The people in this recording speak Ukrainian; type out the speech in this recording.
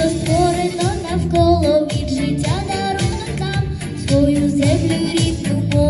що створено навколо від життя дарунок нам свою землю рідну мову.